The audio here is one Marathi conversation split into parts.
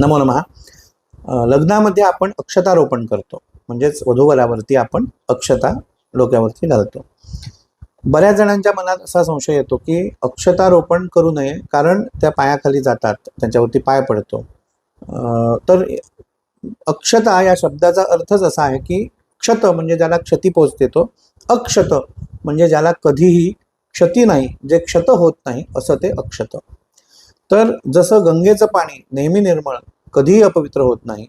नमो नमः. लग्नामध्ये आपण अक्षतारोपण करतो. म्हणजेच वधूवरावरती आपण अक्षता डोक्यावरती घालतो. बऱ्याच जणांच्या मनात असा संशय येतो की अक्षतारोपण करू नये कारण त्या पायाखाली जातात त्यांच्यावरती पाय पडतो. तर अक्षता या शब्दाचा अर्थच असा आहे की क्षत म्हणजे ज्याला क्षती पोचते तो अक्षत म्हणजे ज्याला कधीही क्षती नाही जे क्षत होत नाही असं ते अक्षत. तर जसं गंगेचं पाणी नेहमी निर्मळ कधीही अपवित्र होत नाही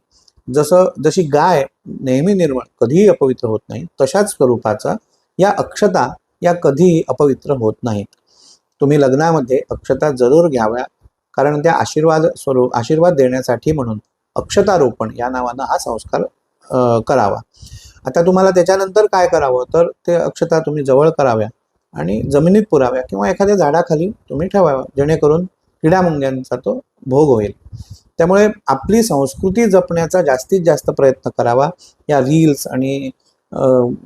जसं जशी गाय नेहमी निर्मळ कधीही अपवित्र होत नाही तशाच स्वरूपाचा या अक्षता या कधीही अपवित्र होत नाहीत. तुम्ही लग्नामध्ये अक्षता जरूर घ्याव्या कारण त्या आशीर्वाद स्वरूप आशीर्वाद देण्यासाठी म्हणून अक्षतारोपण या नावानं हा संस्कार करावा. आता तुम्हाला त्याच्यानंतर काय करावं? तर ते अक्षता तुम्ही जवळ कराव्या आणि जमिनीत पुराव्या किंवा एखाद्या झाडाखाली तुम्ही ठेवाव्या जेणेकरून किड्यामुंग्यांचा तो भोग होईल. त्यामुळे आपली संस्कृती जपण्याचा जास्तीत जास्त प्रयत्न करावा. या रील्स आणि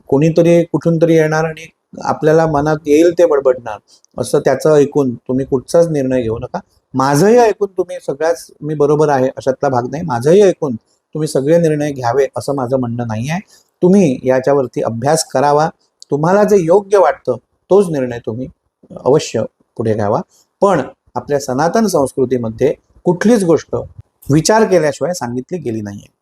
कोणीतरी कुठून तरी येणार आणि आपल्याला मनात येईल ते बडबडणार असं त्याचं ऐकून तुम्ही कुठचाच निर्णय घेऊ नका. माझंही ऐकून तुम्ही सगळ्याच मी बरोबर आहे अशातला भाग नाही. माझंही ऐकून तुम्ही सगळे निर्णय घ्यावे असं माझं म्हणणं नाही आहे. तुम्ही याच्यावरती अभ्यास करावा. तुम्हाला जे योग्य वाटतं तोच निर्णय तुम्ही अवश्य पुढे घ्यावा. पण आपल्या सनातन संस्कृतीमध्ये कुठलीच गोष्ट विचार केल्याशिवाय सांगितली गेली नाहीये.